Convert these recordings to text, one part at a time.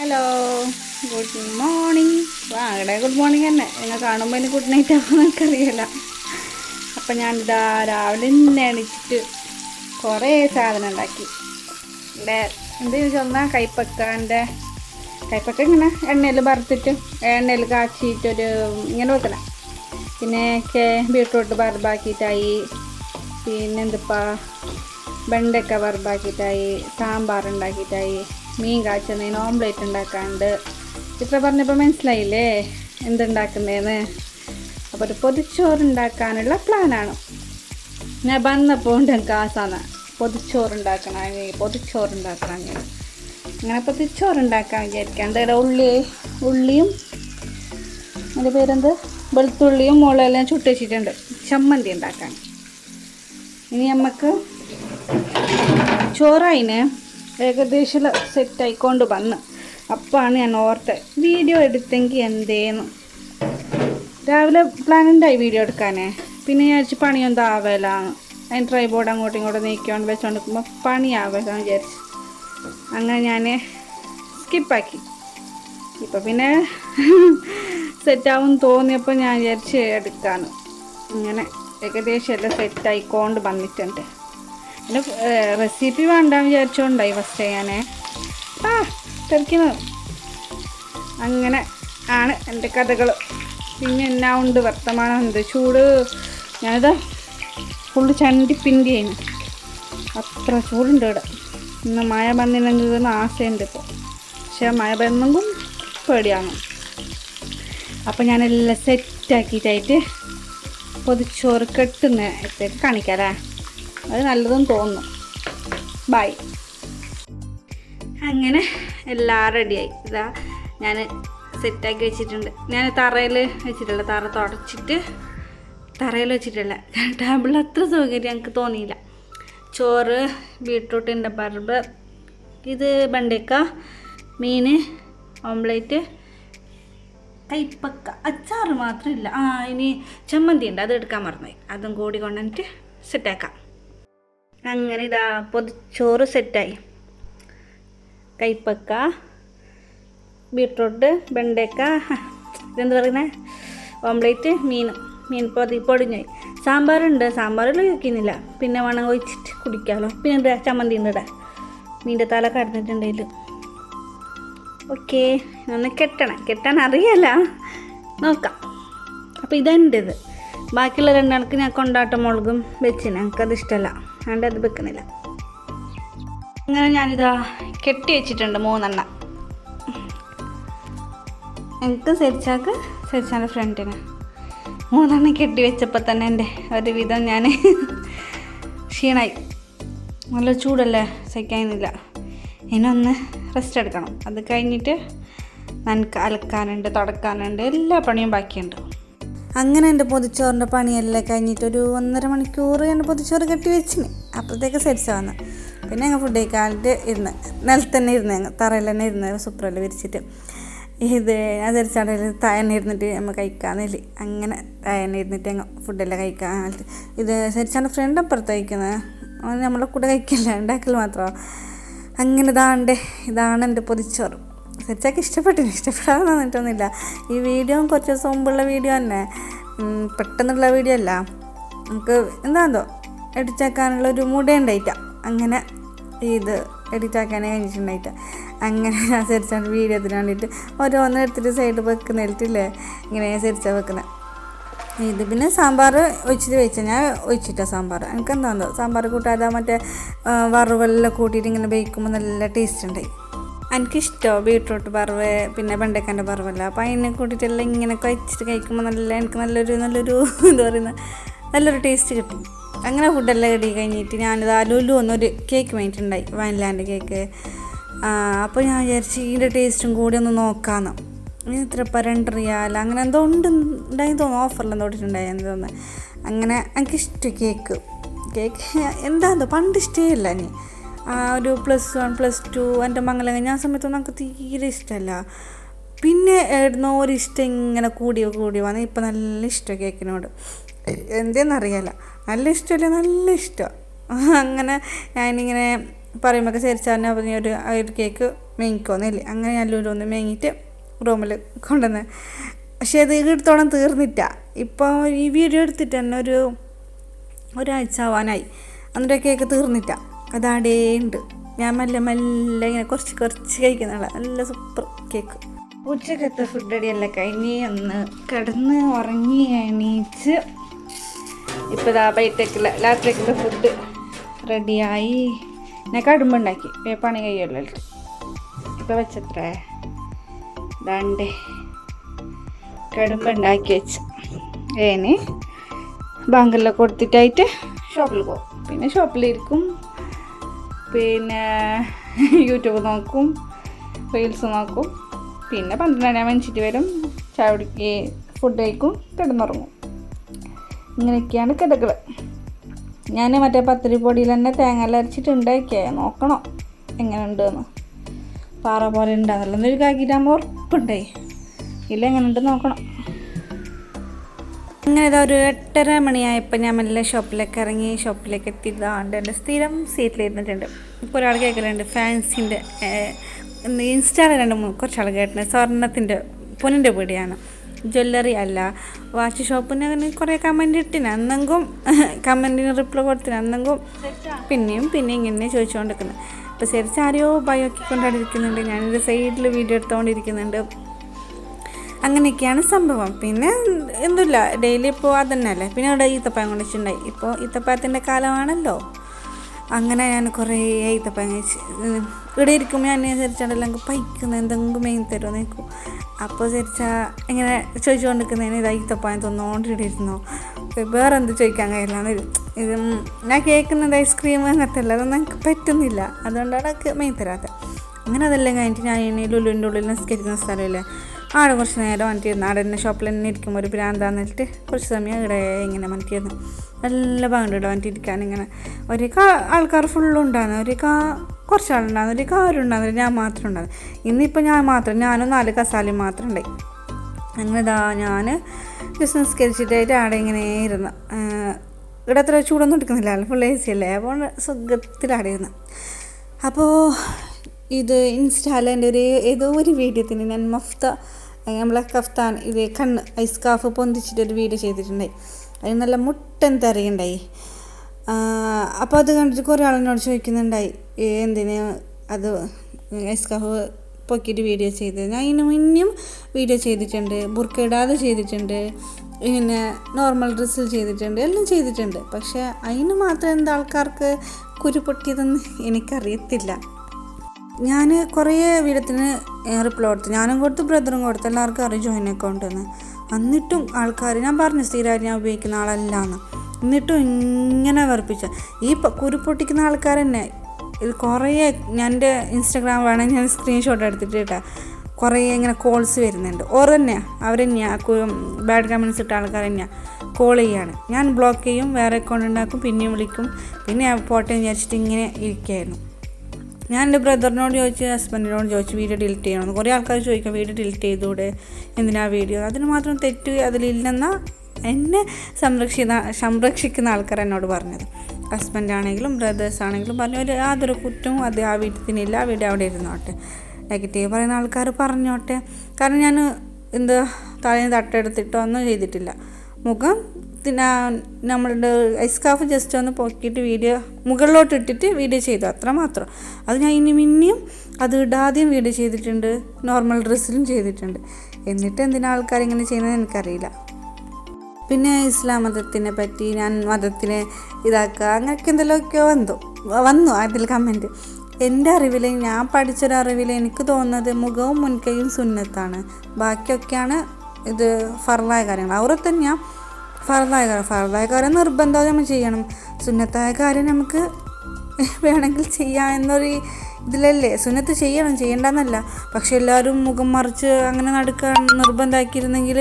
Hello good morning ഇവിടെ good morning തന്നെ. എന്നെ കാണുമ്പോൾ എനിക്ക് ഗുഡ് നൈറ്റ് ആകുമെന്ന് എനിക്കറിയില്ല അപ്പം ഞാനിതാ രാവിലെ എണീച്ചിട്ട് കുറേ സാധനം ഉണ്ടാക്കി. ഇവിടെ എന്ത് ചോദിച്ചാൽ കൈപ്പക്കാന്റെ കൈപ്പക്ക ഇങ്ങനെ എണ്ണയിൽ വറുത്തിട്ട് എണ്ണയിൽ കാച്ചിട്ടൊരു ഇങ്ങനെ വെക്കണം പിന്നെ കേ ബീട്രൂട്ട് വറുബാക്കിയിട്ടായി പിന്നെ എന്തിപ്പാ? വെണ്ടയ്ക്ക വറുബാക്കിയിട്ടായി സാമ്പാർ ഉണ്ടാക്കിയിട്ടായി. മീൻ കാച്ചുന്നതിന് ഓംലേറ്റ് ഉണ്ടാക്കാണ്ട്. ഇത്ര പറഞ്ഞപ്പോൾ മനസ്സിലായില്ലേ? എന്തുണ്ടാക്കുന്നതെന്ന് അപ്പോൾ ഒരു പൊതിച്ചോറുണ്ടാക്കാനുള്ള പ്ലാനാണ്. ഞാൻ വന്നപ്പോൾ ഉണ്ട് എനിക്ക് ആസാന്ന് പൊതിച്ചോറുണ്ടാക്കണമെങ്കിൽ പൊതിച്ചോറുണ്ടാക്കണമെങ്കിൽ അങ്ങനെ പൊതിച്ചോറുണ്ടാക്കാൻ വിചാരിക്കാം. ഇവിടെ ഉള്ളി ഉള്ളിയും അതിന്റെ പേരെന്ത്? വെളുത്തുള്ളിയും മുളകെല്ലാം ചുട്ട് വെച്ചിട്ടുണ്ട്. ചമ്മന്തി ഉണ്ടാക്കാൻ. ഇനി നമുക്ക് ചോറായിന് ഏകദേശം സെറ്റ് ആയിക്കൊണ്ട് വന്ന്. അപ്പാണ് ഞാൻ ഓർത്തത് വീഡിയോ എടുത്തെങ്കിൽ എന്തേന്ന്. രാവിലെ പ്ലാനുണ്ടായി വീഡിയോ എടുക്കാനേ. പിന്നെ ഞാൻ വിചാരിച്ച് പണിയൊന്നും ആവലാന്ന്. അതിന് ട്രൈബോർഡ് അങ്ങോട്ടും ഇങ്ങോട്ടും നീക്കിക്കൊണ്ട് വെച്ചോണ്ട് നിൽക്കുമ്പോൾ പണിയാവലാന്ന് വിചാരിച്ചു. അങ്ങനെ ഞാൻ സ്കിപ്പാക്കി. ഇപ്പം പിന്നെ സെറ്റാവും തോന്നിയപ്പോൾ ഞാൻ വിചാരിച്ച് എടുക്കാന്ന്. ഇങ്ങനെ ഏകദേശം എല്ലാം സെറ്റായിക്കൊണ്ട് വന്നിട്ടുണ്ട്. പിന്നെ റെസിപ്പി വേണ്ടാന്ന് വിചാരിച്ചോണ്ടായി ഫസ്റ്റ് ഞാൻ ആ തെറിക്കുന്നത് അങ്ങനെ ആണ് എന്റെ കഥകൾ പിന്നെ എന്നാ ഉണ്ട് വർത്തമാനം എന്ത്? ചൂട് ഞാനിത് ഫുള്ള് ചെയ്യുന്നു അത്ര ചൂടുണ്ട് ഇവിടെ. ഇന്ന് മഴ വന്നില്ലെങ്കിൽ ആശയുണ്ട് ഇപ്പോൾ പക്ഷേ മഴ വന്നെങ്കിൽ പേടിയാണ്. അപ്പം ഞാനെല്ലാം സെറ്റാക്കിയിട്ടായിട്ട് പൊതിച്ചോറ് കെട്ടുന്ന കാണിക്കാം കാണിക്കാല്ലേ? അത് നല്ലതെന്ന് തോന്നുന്നു. ബൈ അങ്ങനെ എല്ലാം റെഡിയായി ഇതാ ഞാൻ സെറ്റാക്കി വെച്ചിട്ടുണ്ട്. ഞാൻ തറയിൽ വെച്ചിട്ടില്ല. തറ തുടച്ചിട്ട് തറയിൽ വെച്ചിട്ടില്ല. ടേബിളിൽ അത്ര സൗകര്യം എനിക്ക് തോന്നിയില്ല. ചോറ് ബീട്രൂട്ടിന്റെ പറമ്പ് ഇത് ബണ്ടേക്ക മീൻ ഓംലേറ്റ് കൈപ്പക്ക അച്ചാറ് മാത്രമില്ല ആ ഇനി ചമ്മന്തി ഉണ്ട്. അത് എടുക്കാൻ മറന്നുപോയി. അതും കൂടി കൊണ്ടുവന്നിട്ട് സെറ്റാക്കാം അങ്ങനെ ഇതാ പൊതിച്ചോറ് സെറ്റായി. കൈപ്പക്ക ബീട്രൂട്ട് വെണ്ടയ്ക്ക ഇതെന്ത് പറയുന്നത് ഓംലേറ്റ് മീൻ മീൻ പൊതി പൊടിഞ്ഞു. സാമ്പാറുണ്ട്. സാമ്പാറിൽ വയ്ക്കുന്നില്ല പിന്നെ വേണം ഒഴിച്ചിട്ട് കുടിക്കാമല്ലോ പിന്നെ എന്താ ചമ്മന്തി ഉണ്ട് ഇവിടെ. മീന്റെ തല കടന്നിട്ടുണ്ടെങ്കിൽ ഓക്കെ ഒന്ന് കെട്ടണം. കെട്ടാൻ അറിയല്ല. നോക്കാം. അപ്പോൾ ഇതെന്റെത്. ബാക്കിയുള്ള രണ്ടാൾക്ക് ഞാൻ കൊണ്ടാട്ട മുളകും വെച്ചിന് എനിക്കത് ഇഷ്ടമല്ല. അതുകൊണ്ട് അത് വെക്കുന്നില്ല. അങ്ങനെ ഞാനിതാ കെട്ടി വെച്ചിട്ടുണ്ട് മൂന്നെണ്ണ. എനിക്ക് സെരിച്ചാക്ക് സെരിച്ചാന്റെ ഫ്രണ്ടിന്. മൂന്നെണ്ണം കെട്ടി വെച്ചപ്പോൾ തന്നെ എന്റെ ഒരുവിധം ഞാൻ ക്ഷീണായി. നല്ല ചൂടല്ലേ? സഹിക്കാനില്ല. ഇനൊന്ന് റെസ്റ്റ് എടുക്കണം. അത് കഴിഞ്ഞിട്ട് നനക്ക് അലക്കാനുണ്ട് തുടക്കാനുണ്ട് എല്ലാ പണിയും ബാക്കിയുണ്ട്. അങ്ങനെ എന്റെ പൊതിച്ചോറിന്റെ പണിയെല്ലാം കഴിഞ്ഞിട്ട് ഒരു ഒന്നര മണിക്കൂർ എന്റെ പൊതിച്ചോറ് കെട്ടി വെച്ചിന്. അപ്പോഴത്തേക്ക് സെരിച്ച വന്ന്. പിന്നെ ഞങ്ങൾ ഫുഡ് കഴിക്കാനായിട്ട് ഇരുന്ന്. നിലത്ത് തന്നെ ഇരുന്ന് ഞങ്ങൾ തറയിൽ തന്നെ ഇരുന്ന് സൂപ്പറെല്ലാം വിരിച്ചിട്ട്. ഇത് സെരിച്ചാണെങ്കിൽ തായന്നെ ഇരുന്നിട്ട് നമ്മൾ കഴിക്കാന്നില്ല അങ്ങനെ തായന്നെ ഇരുന്നിട്ട് ഞങ്ങൾ ഫുഡെല്ലാം കഴിക്കാൻ ഇത് സരിച്ചാണ്ട് ഫ്രണ്ട് അപ്പുറത്ത് കഴിക്കുന്നത് നമ്മളെ കൂടെ കഴിക്കില്ല ഉണ്ടാക്കൽ മാത്രമാണ് അങ്ങനെ ഇതാണ്ട്. ഇതാണ് എന്റെ പൊതിച്ചോറ്. സെറ്റാക്കി ഇഷ്ടപ്പെട്ടില്ല ഇഷ്ടപ്പെടാതെ വന്നിട്ടൊന്നുമില്ല ഈ വീഡിയോ കുറച്ച് ദിവസം മുമ്പുള്ള വീഡിയോ തന്നെ. പെട്ടെന്നുള്ള വീഡിയോ അല്ല. നമുക്ക് എന്താന്തോ എഡിറ്റാക്കാനുള്ള ഒരു മുട ഉണ്ടായിട്ട. അങ്ങനെ ഇത് എഡിറ്റാക്കാനേ കഴിഞ്ഞിട്ടുണ്ടായിട്ട. അങ്ങനെ ഞാൻ സെരിച്ചാണ് വീഡിയോത്തിന് വേണ്ടിയിട്ട് ഓരോന്ന് എടുത്തിട്ട് സൈഡ് വെക്കുന്നില്ലേ ഇങ്ങനെ സെരിച്ചാൽ വെക്കുന്നത് ഇത് പിന്നെ സാമ്പാർ ഒഴിച്ചിട്ട് വെച്ചാൽ ഞാൻ ഒഴിച്ചിട്ടാണ് സാമ്പാർ. എനിക്ക് എന്താണെന്നോ സാമ്പാർ കൂട്ടാതെ മറ്റേ വറവെല്ലാം കൂട്ടിയിട്ട് ഇങ്ങനെ ബേക്കുമ്പോൾ നല്ല ടേസ്റ്റ് ഉണ്ടായി. എനിക്കിഷ്ടമാണ് ബീട്രൂട്ട് പറവ് പിന്നെ വെണ്ടയ്ക്കന്റെ പറവല്ല. അപ്പോൾ അതിനെ കൂട്ടിയിട്ടെല്ലാം ഇങ്ങനെ കഴിച്ചിട്ട് കഴിക്കുമ്പോൾ നല്ല എനിക്ക് നല്ലൊരു നല്ലൊരു എന്താ പറയുന്നത് നല്ലൊരു ടേസ്റ്റ് കിട്ടും. അങ്ങനെ ഫുഡെല്ലാം ഇടി കഴിഞ്ഞിട്ട് ഞാനിത് അലുലു എന്നൊരു കേക്ക് വാങ്ങിയിട്ടുണ്ടായി വയൻലാൻഡ് കേക്ക് അപ്പോൾ ഞാൻ വിചാരിച്ച് ഇതിന്റെ ടേസ്റ്റും കൂടി ഒന്ന് നോക്കാമെന്ന് ഇത്ര ഇപ്പം രണ്ട് റിയാൽ അങ്ങനെ എന്തോ ഉണ്ട് ഉണ്ടായി തോന്നുന്നു ഓഫറിൽ എന്തോ ഇട്ടിട്ടുണ്ടായി എന്ന് അങ്ങനെ എനിക്കിഷ്ടം കേക്ക് കേക്ക് എന്താ പണ്ട് ഇഷ്ടമല്ല ഇനി. ആ ഒരു പ്ലസ് വൺ പ്ലസ് ടു എന്റെ മംഗലം ആ സമയത്തൊന്നും നമുക്ക് തീരെ ഇഷ്ടമല്ല. പിന്നെ എവിടുന്നോ ഒരു ഇഷ്ടം ഇങ്ങനെ കൂടി കൂടി വന്ന് ഇപ്പം നല്ല ഇഷ്ടം കേക്കിനോട്. എന്തെന്നറിയാല നല്ല ഇഷ്ടമല്ല നല്ല ഇഷ്ടം. അങ്ങനെ ഞാനിങ്ങനെ പറയുമ്പോൾ ചേരിച്ചാറിനെ പറഞ്ഞ ഒരു ഒരു കേക്ക് മേങ്ങിക്കോന്നില്ലേ. അങ്ങനെ ലുലു ഒന്ന് മേങ്ങിയിട്ട് റൂമിൽ കൊണ്ടുവന്ന്. പക്ഷേ അത് എടുത്തോളം തീർന്നില്ല. ഇപ്പോൾ ഈ വീഡിയോ എടുത്തിട്ട് തന്നെ ഒരു ഒരാഴ്ച ആവാനായി. അന്നിട്ട് കേക്ക് തീർന്നില്ല. അതാടേ ഉണ്ട്. ഞാൻ മെല്ലെ മെല്ലെ ഇങ്ങനെ കുറച്ച് കുറച്ച് കഴിക്കുന്നുള്ള നല്ല സൂപ്പർ കേക്ക് ഉച്ചക്കത്തെ ഫുഡ് അടിയെല്ലാം കഴിഞ്ഞ് ഒന്ന് കിടന്ന് ഉറങ്ങി എണീച്ച് ഇപ്പോൾ ഇതാ ബൈറ്റേക്കുള്ള രാത്രിക്കുള്ള ഫുഡ് റെഡിയായി ഞാൻ കടുമ്പുണ്ടാക്കി. വേ പണി കഴിയുമല്ലോ ഇപ്പോൾ വെച്ചത്രേ. ദാണ്ടേ കടുമ്പുണ്ടാക്കി വെച്ച്. ഏന്? ബാങ്കെല്ലാം കൊടുത്തിട്ടായിട്ട് ഷോപ്പിൽ പോകും പിന്നെ ഷോപ്പിലിരിക്കും. പിന്നെ യൂട്യൂബ് നോക്കും റീൽസ് നോക്കും. പിന്നെ പന്ത്രണ്ട് മണിച്ചിട്ട് വരും. ചായ കുടിക്ക് ഫുഡ് കഴിക്കും കിടന്നുറങ്ങും. ഇങ്ങനെയൊക്കെയാണ് കിടകൾ ഞാൻ മറ്റേ പത്തിരി പൊടിയിൽ തന്നെ തേങ്ങ അരച്ചിട്ട് ഉണ്ടാക്കിയ നോക്കണം എങ്ങനെ ഉണ്ടെന്ന് പാറ പോലെ ഉണ്ടാകുന്നില്ല എന്നൊരു കാക്കിട്ടാകുമ്പോൾ ഉറപ്പുണ്ടായി ഇല്ല എങ്ങനെ ഉണ്ട് നോക്കണം. അങ്ങനെ ഒരു എട്ടര മണിയായപ്പോൾ ഞാൻ മെല്ലെ ഷോപ്പിലേക്ക് ഇറങ്ങി ഷോപ്പിലേക്ക് എത്തിയതാണ്ട് എന്റെ സ്ഥിരം സീറ്റിലിരുന്നിട്ടുണ്ട്. ഇപ്പോൾ ഒരാൾ കേൾക്കലുണ്ട് ഫാൻസിന്റെ ഇൻസ്റ്റാൾ രണ്ട് മൂന്ന് കുറച്ചാൾ കേട്ടിട്ടുണ്ട്. സ്വർണത്തിന്റെ പൊന്നിന്റെ പീടിയാണ്. ജ്വല്ലറി അല്ല. വാച്ച് ഷോപ്പിന് അങ്ങനെ കുറേ കമന്റ് ഇട്ടിന്. അന്നെങ്കും കമന്റിന് റിപ്ലൈ കൊടുത്തിന്. അന്നെങ്കും പിന്നെയും പിന്നെ ഇങ്ങനെ ചോദിച്ചുകൊണ്ടിരിക്കുന്നത് ഇപ്പോൾ ശരിച്ച് ആരെയോ ഇരിക്കുന്നുണ്ട് ഞാനിത് സൈഡിൽ വീഡിയോ എടുത്തുകൊണ്ടിരിക്കുന്നുണ്ട്. അങ്ങനെയൊക്കെയാണ് സംഭവം. പിന്നെ എന്തില്ല ഡെയിലി ഇപ്പോൾ അതന്നെയല്ലേ? പിന്നെ ഇവിടെ ഈത്തപ്പഴം കൊണ്ടുവച്ചിട്ടുണ്ടായി ഇപ്പോൾ ഈത്തപ്പഴത്തിന്റെ കാലമാണല്ലോ. അങ്ങനെ ഞാൻ കുറേ ഈത്തപ്പഴം കഴിച്ച് ഇവിടെ ഇരിക്കുമ്പോൾ ഞാൻ ശരിച്ചാണെല്ലാം പൈക്കുന്ന എന്തെങ്കിലും മെയിൻ തരുമോ നിൽക്കും അപ്പോൾ ചരിച്ചാൽ ഇങ്ങനെ ചോദിച്ചുകൊണ്ടിരിക്കുന്നതിന് ഇതാ ഈത്തപ്പഴം തിന്നുകൊണ്ട് ഇവിടെ വേറെ എന്ത് ചോദിക്കാൻ കഴിയില്ല ഇത് ഞാൻ കേൾക്കുന്നത് ഐസ്ക്രീം അങ്ങനത്തെ അല്ല അതൊന്നും എനിക്ക് പറ്റുന്നില്ല. അതുകൊണ്ടാണ് എനിക്ക് മെയിൻ തരാത്തത്. അങ്ങനെ അതെല്ലാം കഴിഞ്ഞിട്ട് ഞാൻ ഇനി ലുലുവിന്റെ ഉള്ളിൽ നിസ്കരിക്കുന്ന സ്ഥലമില്ലേ ആടെ കുറച്ച് നേരം വന്നിട്ടിരുന്നു ആടെ തന്നെ ഷോപ്പിൽ തന്നെ ഇരിക്കുമ്പോൾ ഒരു ഭ്രാന്താന്ന് വെച്ചിട്ട് കുറച്ച് സമയം ഇവിടെ ഇങ്ങനെ വന്നിട്ടിരുന്നു നല്ല ഭാഗമുണ്ട് ഇവിടെ ഇങ്ങനെ ഒരു കാ ആൾക്കാർ ഫുള്ളും ഉണ്ടായിരുന്നു. ഒരു കാ കുറച്ച് ആളുണ്ടാകുന്നു ഒരു കാരും ഉണ്ടാകുന്നില്ല ഞാൻ മാത്രം ഉണ്ടാകുന്നു ഇന്നിപ്പോൾ ഞാൻ മാത്രം ഞാനും നാല് കസാലയും മാത്രം ഉണ്ടായി. അങ്ങനെ ഇതാ ഞാൻ ജസ്റ്റ് നിസ്കരിച്ചിട്ടായിട്ട് ആടെ ഇങ്ങനെ ഇരുന്നു. ഇവിടെ അത്ര ചൂടൊന്നും എടുക്കുന്നില്ല. ഫുൾ എ സി അല്ലേ. അപ്പോൾ സുഖത്തിലാടെ ഇരുന്നു. അപ്പോൾ ഇത് ഇൻസ്റ്റായിൽ എന്റെ ഒരു ഏതോ ഒരു വീഡിയോത്തിന് ഞാൻ മഫ്ത നമ്മളെ കഫ്താൻ ഇത് കണ്ണ് ഐസ് കാഫ് പൊന്തിച്ചിട്ട് ഒരു വീഡിയോ ചെയ്തിട്ടുണ്ടായി അതിന് നല്ല മുട്ടൻ തറിയുണ്ടായി അപ്പോൾ അത് കണ്ടിട്ട് കുറേ ആളെന്നോട് ചോദിക്കുന്നുണ്ടായി "ഏ, എന്തിന് അത് ഐസ് കാഫ് പൊക്കിയിട്ട് വീഡിയോ ചെയ്ത് ഞാൻ ഇതിന് മുന്നും വീഡിയോ ചെയ്തിട്ടുണ്ട് ബുർക്ക ഇടാതെ ചെയ്തിട്ടുണ്ട് പിന്നെ നോർമൽ ഡ്രസ്സിൽ ചെയ്തിട്ടുണ്ട് എല്ലാം ചെയ്തിട്ടുണ്ട്. പക്ഷേ അതിന് മാത്രം എന്താ ആൾക്കാർക്ക് കുരു പൊട്ടിയതെന്ന് എനിക്കറിയത്തില്ല. ഞാൻ കുറേ വീടത്തിന് റിപ്ലൈ കൊടുത്തു. ഞാനും കൊടുത്തു ബ്രദറും കൊടുത്തു. എല്ലാവർക്കും അറിയും ജോയിൻ അക്കൗണ്ട് എന്ന് എന്നിട്ടും ആൾക്കാർ ഞാൻ പറഞ്ഞു സ്ഥിരമായിട്ട് ഞാൻ ഉപയോഗിക്കുന്ന ആളല്ല എന്ന്. എന്നിട്ടും ഇങ്ങനെ വെറുപ്പിച്ച. ഈ കുരുപൊട്ടിക്കുന്ന ആൾക്കാർ തന്നെ ഇത് കുറേ ഞാൻ എന്റെ ഇൻസ്റ്റാഗ്രാം വേണമെങ്കിൽ ഞാൻ സ്ക്രീൻഷോട്ട് എടുത്തിട്ട് കേട്ടാ കുറേ ഇങ്ങനെ കോൾസ് വരുന്നുണ്ട്. ഓർ തന്നെയാണ് അവർ തന്നെയാണ് ബാഡ് കമൻസ് ഇട്ട ആൾക്കാർ തന്നെയാണ് കോൾ ചെയ്യാണ്. ഞാൻ ബ്ലോക്ക് ചെയ്യും വേറെ അക്കൗണ്ട് ഉണ്ടാക്കും പിന്നെയും വിളിക്കും. പിന്നെ പോട്ടെ വിചാരിച്ചിട്ട് ഇങ്ങനെ ഇരിക്കുകയായിരുന്നു ഞാൻ എന്റെ ബ്രദറിനോട് ചോദിച്ചു ഹസ്ബൻഡിനോട് ചോദിച്ചു വീഡിയോ ഡിലീറ്റ് ചെയ്യണമെന്ന്. കുറേ ആൾക്കാർ ചോദിക്കാം വീഡിയോ ഡിലീറ്റ് ചെയ്തുകൂടെ എന്തിനാ വീഡിയോ അതിന് മാത്രം തെറ്റ് അതിലില്ലെന്ന എന്നെ സംരക്ഷിക്കുന്ന സംരക്ഷിക്കുന്ന ആൾക്കാർ എന്നോട് പറഞ്ഞത്. ഹസ്ബൻഡ് ആണെങ്കിലും ബ്രദേഴ്സ് ആണെങ്കിലും പറഞ്ഞു ഒരു യാതൊരു കുറ്റവും അത് ആ വീട്ടിനില്ല ആ വീട് അവിടെ ഇരുന്നോട്ടെ. നെഗറ്റീവ് പറയുന്ന ആൾക്കാർ പറഞ്ഞോട്ടെ. കാരണം ഞാൻ എന്ത് തലേന്ന് തട്ടെടുത്തിട്ടോ ഒന്നും ചെയ്തിട്ടില്ല. മുഖം പിന്നെ നമ്മളുടെ ഐസ്കാഫ് ജസ്റ്റ് ഒന്ന് പൊക്കിയിട്ട് വീഡിയോ മുകളിലോട്ട് ഇട്ടിട്ട് വീഡിയോ ചെയ്തു. അത്ര മാത്രം. അത് ഞാൻ ഇനി പിന്നെയും അത് ഇടാതെയും വീഡിയോ ചെയ്തിട്ടുണ്ട്. നോർമൽ ഡ്രസ്സിലും ചെയ്തിട്ടുണ്ട്. എന്നിട്ട് എന്തിനാ ആൾക്കാർ ഇങ്ങനെ ചെയ്യുന്നത് എനിക്കറിയില്ല. പിന്നെ ഇസ്ലാം മതത്തിനെ പറ്റി ഞാൻ മതത്തിനെ ഇതാക്കുക അങ്ങനെയൊക്കെ എന്തെങ്കിലുമൊക്കെ വന്നു. വന്നു അതിൽ കമന്റ് എന്റെ അറിവിൽ ഞാൻ പഠിച്ചൊരറിവിൽ എനിക്ക് തോന്നുന്നത് മുഖവും മുൻകൈയും സുന്നത്താണ്. ബാക്കിയൊക്കെയാണ് ഇത് ഫറലായ കാര്യങ്ങൾ. അവരെ തന്നെയാണ് ഫറലായ കാര്യം ഫറലായ കാര്യം നിർബന്ധം നമ്മൾ ചെയ്യണം. സുന്നത്തായ കാര്യം നമുക്ക് വേണമെങ്കിൽ ചെയ്യാം എന്നൊരു ഇതിലല്ലേ? സുന്നത്ത് ചെയ്യണം ചെയ്യണ്ടെന്നല്ല. പക്ഷെ എല്ലാവരും മുഖം മറിച്ച് അങ്ങനെ നടക്കാൻ നിർബന്ധമാക്കിയിരുന്നെങ്കിൽ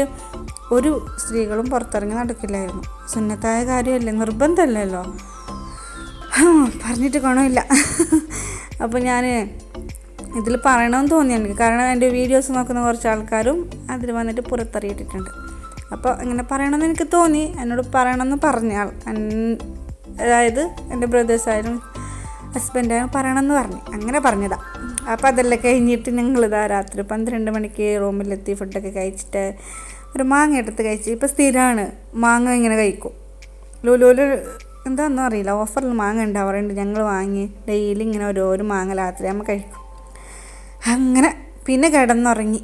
ഒരു സ്ത്രീകളും പുറത്തിറങ്ങി നടക്കില്ലായിരുന്നു. സുന്നത്തായ കാര്യമല്ലേ? നിർബന്ധമല്ലല്ലോ. പറഞ്ഞിട്ട് ഗുണമില്ല. അപ്പോൾ ഞാൻ ഇതിൽ പറയണമെന്ന് തോന്നി എനിക്ക് കാരണം എന്റെ വീഡിയോസ് നോക്കുന്ന കുറച്ച് ആൾക്കാരും അതിൽ വന്നിട്ട് പുറത്തറിയിട്ടിട്ടുണ്ട് അപ്പോൾ ഇങ്ങനെ പറയണമെന്ന് എനിക്ക് തോന്നി. എന്നോട് പറയണമെന്ന് പറഞ്ഞാൽ അതായത് എന്റെ ബ്രദേഴ്സായാലും ഹസ്ബൻഡായാലും പറയണമെന്ന് പറഞ്ഞു. അങ്ങനെ പറഞ്ഞതാ. അപ്പോൾ അതെല്ലാം കഴിഞ്ഞിട്ട് ഞങ്ങളിതാ രാത്രി പന്ത്രണ്ട് മണിക്ക് റൂമിലെത്തി ഫുഡൊക്കെ കഴിച്ചിട്ട് ഒരു മാങ്ങ എടുത്ത് കഴിച്ച്. ഇപ്പോൾ സ്ഥിരമാണ് മാങ്ങ ഇങ്ങനെ കഴിക്കും. ലൂലൂൽ എന്താണെന്നും അറിയില്ല. ഓഫറിൽ മാങ്ങ ഉണ്ടാവാറുണ്ട്. ഞങ്ങൾ വാങ്ങി ഡെയിലി ഇങ്ങനെ ഓരോരോ മാങ്ങ രാത്രി നമ്മൾ കഴിക്കും. അങ്ങനെ പിന്നെ കിടന്നുറങ്ങി.